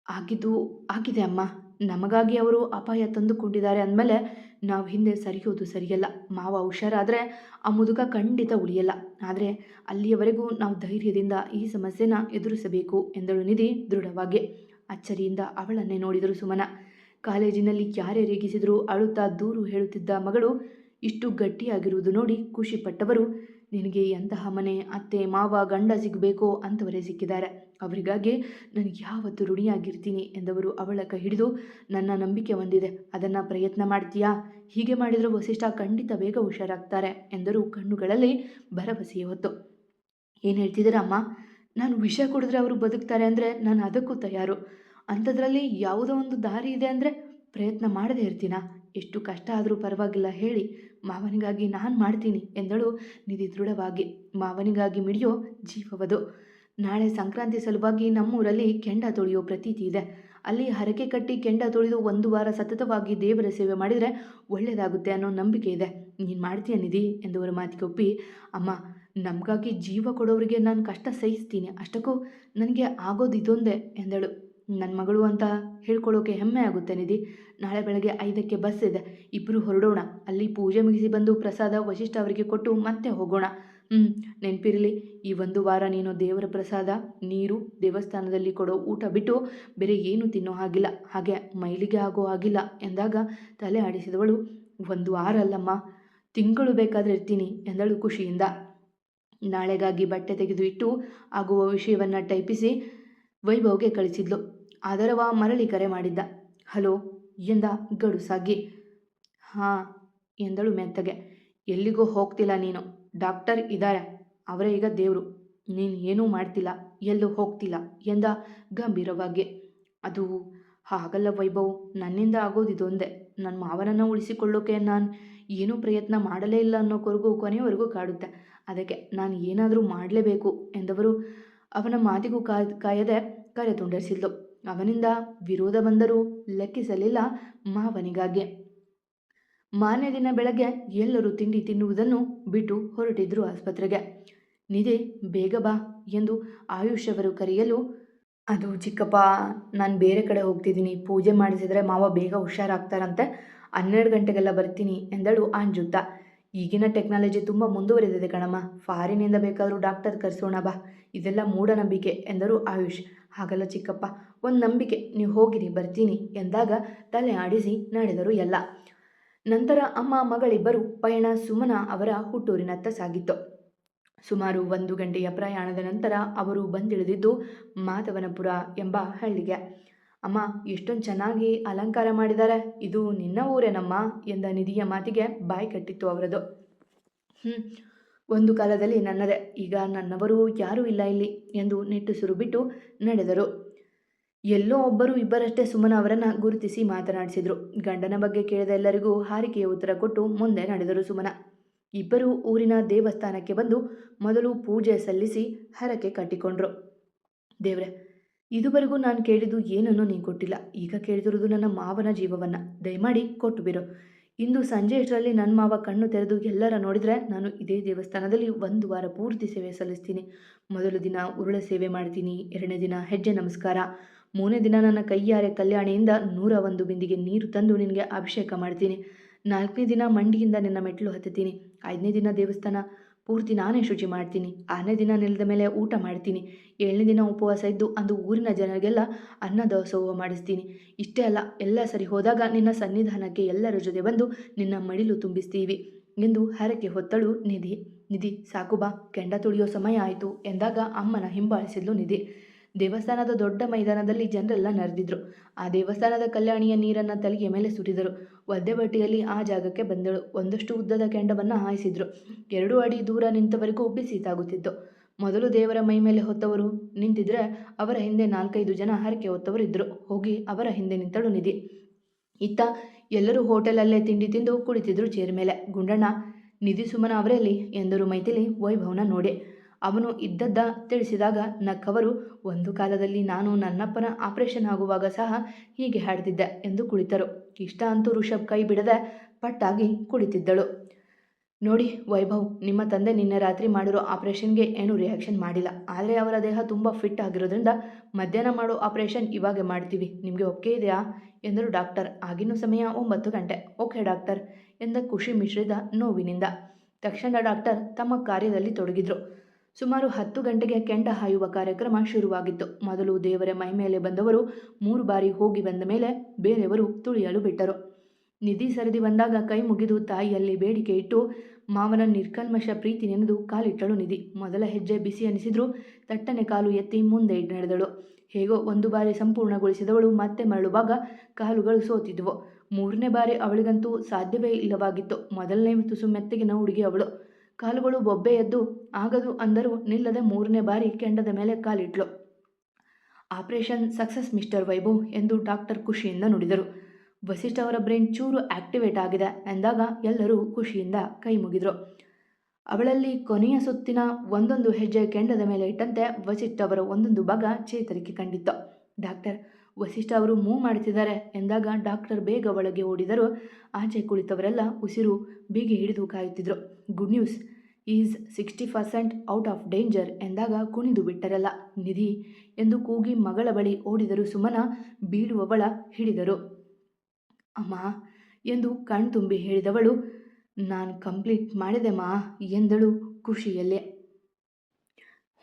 ಆಗಿದ್ದು ಆಗಿದೆ ಅಮ್ಮ. ನಮಗಾಗಿ ಅವರು ಅಪಾಯ ತಂದುಕೊಂಡಿದ್ದಾರೆ ಅಂದಮೇಲೆ ನಾವು ಹಿಂದೆ ಸರಿಯೋದು ಸರಿಯಲ್ಲ. ಮಾವ ಹುಷಾರಾದರೆ ಆ ಮುದುಕ ಖಂಡಿತ ಉಳಿಯಲ್ಲ. ಆದರೆ ಅಲ್ಲಿಯವರೆಗೂ ನಾವು ಧೈರ್ಯದಿಂದ ಈ ಸಮಸ್ಯೆನ ಎದುರಿಸಬೇಕು ಎಂದಳು ನಿಧಿ ದೃಢವಾಗಿ. ಅಚ್ಚರಿಯಿಂದ ಅವಳನ್ನೇ ನೋಡಿದರು ಸುಮನ. ಕಾಲೇಜಿನಲ್ಲಿ ಯಾರೇ ರೇಗಿಸಿದರೂ ಅಳುತ್ತಾ ದೂರು ಹೇಳುತ್ತಿದ್ದ ಮಗಳು ಇಷ್ಟು ಗಟ್ಟಿಯಾಗಿರುವುದು ನೋಡಿ ಖುಷಿಪಟ್ಟವರು ನಿನಗೆ ಎಂತಹ ಮನೆ ಅತ್ತೆ ಮಾವ ಗಂಡ ಸಿಗಬೇಕೋ ಅಂಥವರೇ ಸಿಕ್ಕಿದ್ದಾರೆ. ಅವರಿಗಾಗಿ ನನಗೆ ಯಾವತ್ತು ಋಣಿಯಾಗಿರ್ತೀನಿ ಎಂದವರು ಅವಳ ಕೈ ಹಿಡಿದು ನನ್ನ ನಂಬಿಕೆ ಹೊಂದಿದೆ. ಅದನ್ನು ಪ್ರಯತ್ನ ಮಾಡ್ತೀಯಾ? ಹೀಗೆ ಮಾಡಿದರೆ ವಸಿಷ್ಠ ಖಂಡಿತ ಬೇಗ ಹುಷಾರಾಗ್ತಾರೆ ಎಂದರು ಕಣ್ಣುಗಳಲ್ಲಿ ಭರವಸೆಯ ಹೊತ್ತು. ಏನು ಹೇಳ್ತಿದ್ದೀರಾ ಅಮ್ಮ? ನಾನು ವಿಷ ಕುಡಿದ್ರೆ ಅವರು ಬದುಕ್ತಾರೆ ಅಂದರೆ ನಾನು ಅದಕ್ಕೂ ತಯಾರು. ಅಂಥದ್ರಲ್ಲಿ ಯಾವುದೋ ಒಂದು ದಾರಿ ಇದೆ ಅಂದರೆ ಪ್ರಯತ್ನ ಮಾಡದೇ ಇರ್ತೀನ? ಎಷ್ಟು ಕಷ್ಟ ಆದರೂ ಪರವಾಗಿಲ್ಲ, ಹೇಳಿ. ಮಾವನಿಗಾಗಿ ನಾನು ಮಾಡ್ತೀನಿ ಎಂದಳು ನಿಧಿ ದೃಢವಾಗಿ. ಮಾವನಿಗಾಗಿ ಮಿಡಿಯೋ ಜೀವವದು. ನಾಳೆ ಸಂಕ್ರಾಂತಿ ಸಲುವಾಗಿ ನಮ್ಮೂರಲ್ಲಿ ಕೆಂಡ ತೊಳೆಯೋ ಪ್ರತೀತಿ ಇದೆ. ಅಲ್ಲಿ ಹರಕೆ ಕಟ್ಟಿ ಕೆಂಡ ತೊಳೆದು ಒಂದು ವಾರ ಸತತವಾಗಿ ದೇವರ ಸೇವೆ ಮಾಡಿದರೆ ಒಳ್ಳೆಯದಾಗುತ್ತೆ ಅನ್ನೋ ನಂಬಿಕೆ ಇದೆ. ನೀನು ಮಾಡ್ತೀಯ ನಿಧಿ? ಎಂದವರ ಮಾತಿಗೆ ಒಪ್ಪಿ, ಅಮ್ಮ, ನಮಗಾಗಿ ಜೀವ ಕೊಡೋರಿಗೆ ನಾನು ಕಷ್ಟ ಸಹಿಸ್ತೀನಿ. ಅಷ್ಟಕ್ಕೂ ನನಗೆ ಆಗೋದು ಇದೊಂದೇ ಎಂದಳು. ನನ್ನ ಮಗಳು ಅಂತ ಹೇಳ್ಕೊಳ್ಳೋಕೆ ಹೆಮ್ಮೆ ಆಗುತ್ತೆ ನಿಧಿ. ನಾಳೆ ಬೆಳಗ್ಗೆ ಐದಕ್ಕೆ ಬಸ್ ಇದೆ. ಇಬ್ಬರು ಹೊರಡೋಣ. ಅಲ್ಲಿ ಪೂಜೆ ಮುಗಿಸಿ ಬಂದು ಪ್ರಸಾದ ವಶಿಷ್ಠ ಅವರಿಗೆ ಕೊಟ್ಟು ಮತ್ತೆ ಹೋಗೋಣ. ಹ್ಞೂ ನೆನಪಿರಲಿ. ಈ ಒಂದು ವಾರ ನೀನು ದೇವರ ಪ್ರಸಾದ, ನೀರು, ದೇವಸ್ಥಾನದಲ್ಲಿ ಕೊಡೋ ಊಟ ಬಿಟ್ಟು ಬೇರೆ ಏನು ತಿನ್ನೋ ಹಾಗಿಲ್ಲ. ಹಾಗೆ ಮೈಲಿಗೆ ಆಗೋ ಹಾಗಿಲ್ಲ ಎಂದಾಗ ತಲೆ ಆಡಿಸಿದವಳು, ಒಂದು ವಾರ ಅಲ್ಲಮ್ಮ. ತಿಂಗಳು ಬೇಕಾದರೆ ಇರ್ತೀನಿ ಎಂದಳು ಖುಷಿಯಿಂದ. ನಾಳೆಗಾಗಿ ಬಟ್ಟೆ ತೆಗೆದು ಇಟ್ಟು ಆಗುವ ವಿಷಯವನ್ನು ಟೈಪಿಸಿ ವೈಭವ್ಗೆ ಕಳಿಸಿದ್ಲು. ಆದರವ ಮರಳಿ ಕರೆ ಮಾಡಿದ್ದ. ಹಲೋ, ಎಂದ ಗಡುಸಾಗಿ ಹಾಂ, ಎಂದಳು ಮೆತ್ತಗೆ. ಎಲ್ಲಿಗೂ ಹೋಗ್ತಿಲ್ಲ ನೀನು. ಡಾಕ್ಟರ್ ಇದ್ದಾರೆ ಅವರೇ ಈಗ ದೇವರು. ನೀನು ಏನೂ ಮಾಡ್ತಿಲ್ಲ. ಎಲ್ಲೂ ಹೋಗ್ತಿಲ್ಲ, ಎಂದ ಗಂಭೀರವಾಗಿ. ಅದು ಹಾಗಲ್ಲ ವೈಭವ್. ನನ್ನಿಂದ ಆಗೋದು ಇದೊಂದೇ ನನ್ನ ಮಾವನನ್ನು ಉಳಿಸಿಕೊಳ್ಳೋಕೆ ನಾನು ಏನೂ ಪ್ರಯತ್ನ ಮಾಡಲೇ ಇಲ್ಲ ಅನ್ನೋವರೆಗೂ ಕೊನೆಯವರೆಗೂ ಕಾಡುತ್ತೆ. ಅದಕ್ಕೆ ನಾನು ಏನಾದರೂ ಮಾಡಲೇಬೇಕು ಎಂದವರು ಅವನ ಮಾತಿಗೂ ಕಾಯ್, ಕಾಯದೆ ಕರೆ ತುಂಡರಿಸಿದ್ಲು ಅವನಿಂದ ವಿರೋಧ ಬಂದರೂ ಲೆಕ್ಕಿಸಲಿಲ್ಲ ಮಾವನಿಗಾಗಿ. ಮಾನ್ಯ ದಿನ ಬೆಳಗ್ಗೆ ಎಲ್ಲರೂ ತಿಂಡಿ ತಿನ್ನುವುದನ್ನು ಬಿಟ್ಟು ಹೊರಟಿದ್ರು ಆಸ್ಪತ್ರೆಗೆ. ನಿಧಿ, ಬೇಗ ಬಾ ಎಂದು ಆಯುಷ್ ಅವರು ಕರೆಯಲು, ಅದು ಚಿಕ್ಕಪ್ಪ, ನಾನು ಬೇರೆ ಕಡೆ ಹೋಗ್ತಿದ್ದೀನಿ. ಪೂಜೆ ಮಾಡಿಸಿದರೆ ಮಾವ ಬೇಗ ಹುಷಾರಾಗ್ತಾರಂತೆ. ಹನ್ನೆರಡು ಗಂಟೆಗೆಲ್ಲ ಬರ್ತೀನಿ ಎಂದಳು ಅಂಜುತ್ತ. ಈಗಿನ ಟೆಕ್ನಾಲಜಿ ತುಂಬ ಮುಂದುವರೆದಿದೆ ಕಣಮ್ಮ. ಫಾರಿನಿಂದ ಬೇಕಾದರೂ ಡಾಕ್ಟರ್ ಕರೆಸೋಣ ಬಾ. ಇದೆಲ್ಲ ಮೂಢನಂಬಿಕೆ ಎಂದರು ಆಯುಷ್. ಹಾಗಲ್ಲ ಚಿಕ್ಕಪ್ಪ, ಒಂದು ನಂಬಿಕೆ, ನೀವು ಹೋಗಿರಿ, ಬರ್ತೀನಿ ಎಂದಾಗ ತಲೆ ಆಡಿಸಿ ನಡೆದರು ಎಲ್ಲ. ನಂತರ ಅಮ್ಮ ಮಗಳಿಬ್ಬರು ಪಯಣ ಸುಮನ ಅವರ ಹುಟ್ಟೂರಿನತ್ತ ಸಾಗಿತ್ತು. ಸುಮಾರು ಒಂದು ಗಂಟೆಯ ಪ್ರಯಾಣದ ನಂತರ ಅವರು ಬಂದಿಳಿದಿದ್ದು ಮಾಧವನಪುರ ಎಂಬ ಹಳ್ಳಿಗೆ. ಅಮ್ಮ, ಎಷ್ಟೊಂದು ಚೆನ್ನಾಗಿ ಅಲಂಕಾರ ಮಾಡಿದ್ದಾರೆ ಇದು ನಿನ್ನ ಊರೇನಮ್ಮ? ಎಂದ ನಿಧಿಯ ಮಾತಿಗೆ ಬಾಯಿ ಕಟ್ಟಿತ್ತು ಅವರದು. ಹ್ಞೂ ಒಂದು ಕಾಲದಲ್ಲಿ ನನ್ನದೇ, ಈಗ ನನ್ನವರು ಯಾರೂ ಇಲ್ಲ ಇಲ್ಲಿ ಎಂದು ನಿಟ್ಟುಸಿರು ಬಿಟ್ಟು ನಡೆದರು. ಎಲ್ಲೋ ಒಬ್ಬರು ಇಬ್ಬರಷ್ಟೇ ಸುಮನ ಅವರನ್ನು ಗುರುತಿಸಿ ಮಾತನಾಡಿಸಿದರು. ಗಂಡನ ಬಗ್ಗೆ ಕೇಳಿದ ಎಲ್ಲರಿಗೂ ಹಾರಿಕೆಯ ಉತ್ತರ ಕೊಟ್ಟು ಮುಂದೆ ನಡೆದರು ಸುಮನ. ಇಬ್ಬರು ಊರಿನ ದೇವಸ್ಥಾನಕ್ಕೆ ಬಂದು ಮೊದಲು ಪೂಜೆ ಸಲ್ಲಿಸಿ ಹರಕೆ ಕಟ್ಟಿಕೊಂಡ್ರು. ದೇವ್ರೆ, ಇದುವರೆಗೂ ನಾನು ಕೇಳಿದ್ದು ಏನನ್ನೂ ನೀನು ಕೊಟ್ಟಿಲ್ಲ. ಈಗ ಕೇಳಿದಿರೋದು ನನ್ನ ಮಾವನ ಜೀವವನ್ನು. ದಯಮಾಡಿ ಕೊಟ್ಟು ಬಿರು ಇಂದು ಸಂಜೆ ಇಷ್ಟರಲ್ಲಿ ನನ್ನ ಮಾವ ಕಣ್ಣು ತೆರೆದು ಎಲ್ಲರ ನೋಡಿದರೆ ನಾನು ಇದೇ ದೇವಸ್ಥಾನದಲ್ಲಿ ಒಂದು ವಾರ ಪೂರ್ತಿ ಸೇವೆ ಸಲ್ಲಿಸ್ತೀನಿ. ಮೊದಲು ದಿನ ಉರುಳ ಸೇವೆ ಮಾಡ್ತೀನಿ, ಎರಡನೇ ದಿನ ಹೆಜ್ಜೆ ನಮಸ್ಕಾರ. ಮೂರನೇ ದಿನ ನನ್ನ ಕೈಯಾರೆ ಕಲ್ಯಾಣಿಯಿಂದ ನೂರ ಒಂದು ಬಿಂದಿಗೆ ನೀರು ತಂದು ನಿನಗೆ ಅಭಿಷೇಕ ಮಾಡ್ತೀನಿ. ನಾಲ್ಕನೇ ದಿನ ಮಂಡಿಯಿಂದ ನಿನ್ನ ಮೆಟ್ಟಲು ಹತ್ತುತ್ತೀನಿ. ಐದನೇ ದಿನ ದೇವಸ್ಥಾನ ಪೂರ್ತಿ ನಾನೇ ಶುಚಿ ಮಾಡ್ತೀನಿ. ಆರನೇ ದಿನ ನೆಲದ ಮೇಲೆ ಊಟ ಮಾಡ್ತೀನಿ. ಏಳನೇ ದಿನ ಉಪವಾಸ ಇದ್ದು ಅಂದು ಊರಿನ ಜನರಿಗೆಲ್ಲ ಅನ್ನ ದಾಸೋಹ ಮಾಡಿಸ್ತೀನಿ. ಇಷ್ಟೇ ಅಲ್ಲ, ಎಲ್ಲ ಸರಿ ಹೋದಾಗ ನಿನ್ನ ಸನ್ನಿಧಾನಕ್ಕೆ ಎಲ್ಲರ ಜೊತೆ ಬಂದು ನಿನ್ನ ಮಡಿಲು ತುಂಬಿಸ್ತೀವಿ ಎಂದು ಹರಕೆ ಹೊತ್ತಳು ನಿಧಿ. ನಿಧಿ, ಸಾಕು ಬಾ, ಕೆಂಡ ತುಳಿಯೋ ಸಮಯ ಆಯಿತು ಎಂದಾಗ ಅಮ್ಮನ ಹಿಂಬಾಲಿಸಿದ್ಲು ನಿಧಿ. ದೇವಸ್ಥಾನದ ದೊಡ್ಡ ಮೈದಾನದಲ್ಲಿ ಜನರೆಲ್ಲ ನರೆದಿದ್ರು. ಆ ದೇವಸ್ಥಾನದ ಕಲ್ಯಾಣಿಯ ನೀರನ್ನು ತಲೆಗೆ ಮೇಲೆ ಸುರಿದರು. ಒದ್ದೆ ಬಟ್ಟೆಯಲ್ಲಿ ಆ ಜಾಗಕ್ಕೆ ಬಂದಳು. ಒಂದಷ್ಟು ಉದ್ದದ ಕೆಂಡವನ್ನು ಹಾಯಿಸಿದ್ರು. ಎರಡು ಅಡಿ ದೂರ ನಿಂತವರೆಗೂ ಬಿಸಿ ತಾಗುತ್ತಿತ್ತು ಮೊದಲು ದೇವರ ಮೈ ಮೇಲೆ ಹೊತ್ತವರು ನಿಂತಿದ್ರೆ ಅವರ ಹಿಂದೆ ನಾಲ್ಕೈದು ಜನ ಹರಕೆ ಹೊತ್ತವರು ಇದ್ದರು ಹೋಗಿ ಅವರ ಹಿಂದೆ ನಿಂತಳು ನಿಧಿ. ಇತ್ತ ಎಲ್ಲರೂ ಹೋಟೆಲಲ್ಲೇ ತಿಂಡಿ ತಿಂದು ಕುಳಿತಿದ್ರು ಚೇರ್ ಮೇಲೆ. ಗುಂಡಣ್ಣ, ನಿಧಿ ಸುಮನ ಅವರಲ್ಲಿ ಎಂದರು ಮೈಥಿಲಿ ವೈಭವನ ನೋಡಿ. ಅವನು ಇದ್ದದ್ದ ತಿಳಿಸಿದಾಗ ನಕ್ಕವರು, ಒಂದು ಕಾಲದಲ್ಲಿ ನಾನು ನನ್ನಪ್ಪನ ಆಪರೇಷನ್ ಆಗುವಾಗ ಸಹ ಹೀಗೆ ಹಾಡ್ತಿದ್ದೆ ಎಂದು ಕುಳಿತರು. ಇಷ್ಟ ಅಂತೂ ಋಷಭ್ ಕೈ ಬಿಡದೆ ಪಟ್ಟಾಗಿ ಕುಳಿತಿದ್ದಳು. ನೋಡಿ ವೈಭವ್, ನಿಮ್ಮ ತಂದೆ ನಿನ್ನೆ ರಾತ್ರಿ ಮಾಡಿರೋ ಆಪರೇಷನ್ಗೆ ಏನೂ ರಿಯಾಕ್ಷನ್ ಮಾಡಿಲ್ಲ. ಆದರೆ ಅವರ ದೇಹ ತುಂಬ ಫಿಟ್ ಆಗಿರೋದ್ರಿಂದ ಮಧ್ಯಾಹ್ನ ಮಾಡೋ ಆಪರೇಷನ್ ಇವಾಗೆ ಮಾಡ್ತೀವಿ. ನಿಮಗೆ ಒಪ್ಪಿಗೆ ಇದೆಯಾ? ಎಂದರು ಡಾಕ್ಟರ್. ಆಗಿನ ಸಮಯ ಒಂಬತ್ತು ಗಂಟೆ. ಓಕೆ ಡಾಕ್ಟರ್ ಎಂದ ಖುಷಿ ಮಿಶ್ರಿದ ನೋವಿನಿಂದ. ತಕ್ಷಣ ಡಾಕ್ಟರ್ ತಮ್ಮ ಕಾರ್ಯದಲ್ಲಿ ತೊಡಗಿದ್ರು. ಸುಮಾರು ಹತ್ತು ಗಂಟೆಗೆ ಕೆಂಡ ಹಾಯುವ ಕಾರ್ಯಕ್ರಮ ಶುರುವಾಗಿತ್ತು. ಮೊದಲು ದೇವರ ಮೈ ಮೇಲೆ ಬಂದವರು ಮೂರು ಬಾರಿ ಹೋಗಿ ಬಂದ ಮೇಲೆ ಬೇರೆಯವರು ತುಳಿಯಲು ಬಿಟ್ಟರು. ನಿಧಿ ಸರದಿ ಬಂದಾಗ ಕೈ ಮುಗಿದು ತಾಯಿಯಲ್ಲಿ ಬೇಡಿಕೆ ಇಟ್ಟು, ಮಾವನ ನಿರ್ಕಲ್ಮಶ ಪ್ರೀತಿ ನೆನೆದು ಕಾಲಿಟ್ಟಳು ನಿಧಿ. ಮೊದಲ ಹೆಜ್ಜೆ ಬಿಸಿ ಅನಿಸಿದ್ರು ತಟ್ಟನೆ ಕಾಲು ಎತ್ತಿ ಮುಂದೆ ನಡೆದಳು. ಹೇಗೋ ಒಂದು ಬಾರಿ ಸಂಪೂರ್ಣಗೊಳಿಸಿದವಳು ಮತ್ತೆ ಮರಳುವಾಗ ಕಾಲುಗಳು ಸೋತಿದ್ವು. ಮೂರನೇ ಬಾರಿ ಅವಳಿಗಂತೂ ಸಾಧ್ಯವೇ ಇಲ್ಲವಾಗಿತ್ತು. ಮೊದಲನೇ ತುಸು ಮೆತ್ತಗಿನ ಹುಡುಗಿ ಅವಳು. ಕಾಲುಗಳು ಬೊಬ್ಬೆ ಎದ್ದು ಆಗದು ಅಂದರೂ ನಿಲ್ಲದೆ ಮೂರನೇ ಬಾರಿ ಕೆಂಡದ ಮೇಲೆ ಕಾಲಿಟ್ಲು. ಆಪರೇಷನ್ ಸಕ್ಸಸ್ ಮಿಸ್ಟರ್ ವೈಭವ್ ಎಂದು ಡಾಕ್ಟರ್ ಖುಷಿಯಿಂದ ನುಡಿದರು. ವಸಿಷ್ಠ ಅವರ ಬ್ರೈನ್ ಚೂರು ಆಕ್ಟಿವೇಟ್ ಆಗಿದೆ ಎಂದಾಗ ಎಲ್ಲರೂ ಖುಷಿಯಿಂದ ಕೈ ಮುಗಿದರು. ಅವಳಲ್ಲಿ ಕೊನೆಯ ಸುತ್ತಿನ ಒಂದೊಂದು ಹೆಜ್ಜೆ ಕೆಂಡದ ಮೇಲೆ ಇಟ್ಟಂತೆ ವಸಿಷ್ಠ ಅವರ ಒಂದೊಂದು ಭಾಗ ಚೇತರಿಕೆ ಕಂಡಿತ್ತು. ಡಾಕ್ಟರ್, ವಸಿಷ್ಠ ಅವರು ಮೂವ್ ಮಾಡ್ತಿದ್ದಾರೆ ಎಂದಾಗ ಡಾಕ್ಟರ್ ಬೇಗ ಒಳಗೆ ಓಡಿದರು ಆಚೆ ಕುಳಿತವರೆಲ್ಲ ಉಸಿರು ಬೀಗಿ ಹಿಡಿದು ಕಾಯುತ್ತಿದ್ರು. Good news is sixty percent out of danger ಎಂದಾಗ ಕುಣಿದು ಬಿಟ್ಟರಲ್ಲ ನಿಧಿ ಎಂದು ಕೂಗಿ ಮಗಳ ಬಳಿ ಓಡಿದರು ಸುಮನ ಬೀಳುವವಳ ಹಿಡಿದರು. ಅಮ್ಮ ಎಂದು ಕಣ್ತುಂಬಿ ಹೇಳಿದವಳು, ನಾನು ಕಂಪ್ಲೀಟ್ ಮಾಡಿದೆ ಮಾ ಎಂದಳು ಖುಷಿಯಲ್ಲೇ.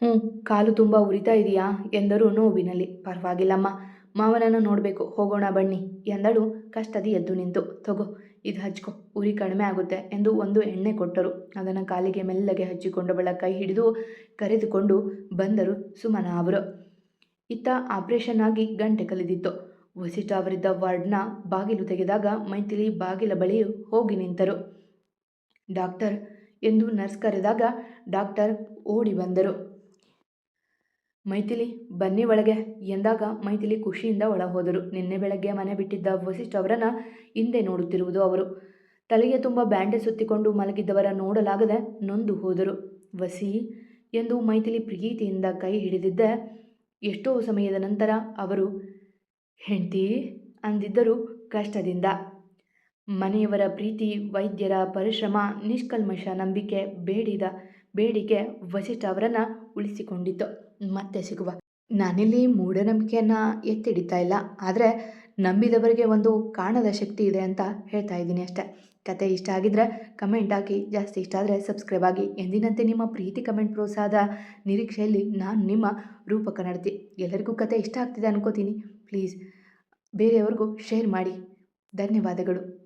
ಹ್ಞೂ ಕಾಲು ತುಂಬ ಉರಿತಾ ಇದೆಯಾ ಎಂದರು ನೋವಿನಲ್ಲಿ. ಪರವಾಗಿಲ್ಲಮ್ಮ. ಮಾವನನ್ನು ನೋಡಬೇಕು. ಹೋಗೋಣ ಬನ್ನಿ. ಎಂದಳು. ಕಷ್ಟದಿ ಎದ್ದು ನಿಂತು. ತಗೋ, ಇದು ಹಚ್ಕೊ. ಉರಿ ಕಡಿಮೆ ಆಗುತ್ತೆ ಎಂದು ಒಂದು ಎಣ್ಣೆ ಕೊಟ್ಟರು. ಅದನ್ನು ಕಾಲಿಗೆ ಮೆಲ್ಲಗೆ ಹಚ್ಚಿಕೊಂಡವಳ ಕೈ ಹಿಡಿದು ಕರೆದುಕೊಂಡು ಬಂದರು ಸುಮನ ಅವರು. ಇತ್ತ ಆಪರೇಷನ್ ಆಗಿ ಗಂಟೆ ಕಲಿದಿತ್ತು ವಸಿಷ್ಠ ಅವರಿದ್ದ ವಾರ್ಡ್ನ ಬಾಗಿಲು ತೆಗೆದಾಗ ಮೈಥಿಲಿ ಬಾಗಿಲ ಬಳಿ ಹೋಗಿ ನಿಂತರು. ಡಾಕ್ಟರ್ ಎಂದು ನರ್ಸ್ ಕರೆದಾಗ ಡಾಕ್ಟರ್ ಓಡಿ ಬಂದರು. ಮೈಥಿಲಿ ಬನ್ನಿ ಒಳಗೆ ಎಂದಾಗ ಮೈಥಿಲಿ ಖುಷಿಯಿಂದ ಒಳ ಹೋದರು ನಿನ್ನೆ ಬೆಳಗ್ಗೆ ಮನೆ ಬಿಟ್ಟಿದ್ದ ವಸಿಷ್ಠ ಅವರನ್ನು ಹಿಂದೆ ನೋಡುತ್ತಿರುವುದು ಅವರು. ತಲೆಗೆ ತುಂಬ ಬ್ಯಾಂಡೇಜ್ ಸುತ್ತಿಕೊಂಡು ಮಲಗಿದ್ದವರ ನೋಡಲಾಗದೆ ನೊಂದು ಹೋದರು. ವಸಿ, ಎಂದು ಮೈಥಿಲಿ ಪ್ರೀತಿಯಿಂದ ಕೈ ಹಿಡಿದಿದ್ದೆ. ಎಷ್ಟೋ ಸಮಯದ ನಂತರ ಅವರು, ಹೆಂಡತಿ, ಅಂದಿದ್ದರು ಕಷ್ಟದಿಂದ. ಮನೆಯವರ ಪ್ರೀತಿ, ವೈದ್ಯರ ಪರಿಶ್ರಮ, ನಿಷ್ಕಲ್ಮಶ ನಂಬಿಕೆ, ಬೇಡಿದ, ಬೇಡಿಕೆ ವಸಿಷ್ಠ ಅವರನ್ನು ಉಳಿಸಿಕೊಂಡಿತ್ತು. ಮತ್ತೆ ಸಿಗುವ. ನಾನಿಲ್ಲಿ ಮೂಢನಂಬಿಕೆಯನ್ನು ಎತ್ತಿಡಿತಾ ಇಲ್ಲ. ಆದರೆ ನಂಬಿದವರಿಗೆ ಒಂದು ಕಾಣದ ಶಕ್ತಿ ಇದೆ ಅಂತ ಹೇಳ್ತಾ ಇದ್ದೀನಿ ಅಷ್ಟೇ. ಕತೆ ಇಷ್ಟ ಆಗಿದ್ರೆ ಕಮೆಂಟ್ ಹಾಕಿ. ಜಾಸ್ತಿ ಇಷ್ಟ ಆದರೆ ಸಬ್ಸ್ಕ್ರೈಬ್ ಆಗಿ. ಎಂದಿನಂತೆ ನಿಮ್ಮ ಪ್ರೀತಿ ಕಮೆಂಟ್ ಪ್ರೋತ್ಸಾಹದ ನಿರೀಕ್ಷೆಯಲ್ಲಿ ನಾನು ನಿಮ್ಮ ರೂಪಕ ನಡೆದಿ ಎಲ್ಲರಿಗೂ ಕತೆ ಇಷ್ಟ ಆಗ್ತಿದೆ ಅನ್ಕೋತೀನಿ. ಪ್ಲೀಸ್, ಬೇರೆಯವ್ರಿಗೂ ಶೇರ್ ಮಾಡಿ. ಧನ್ಯವಾದಗಳು.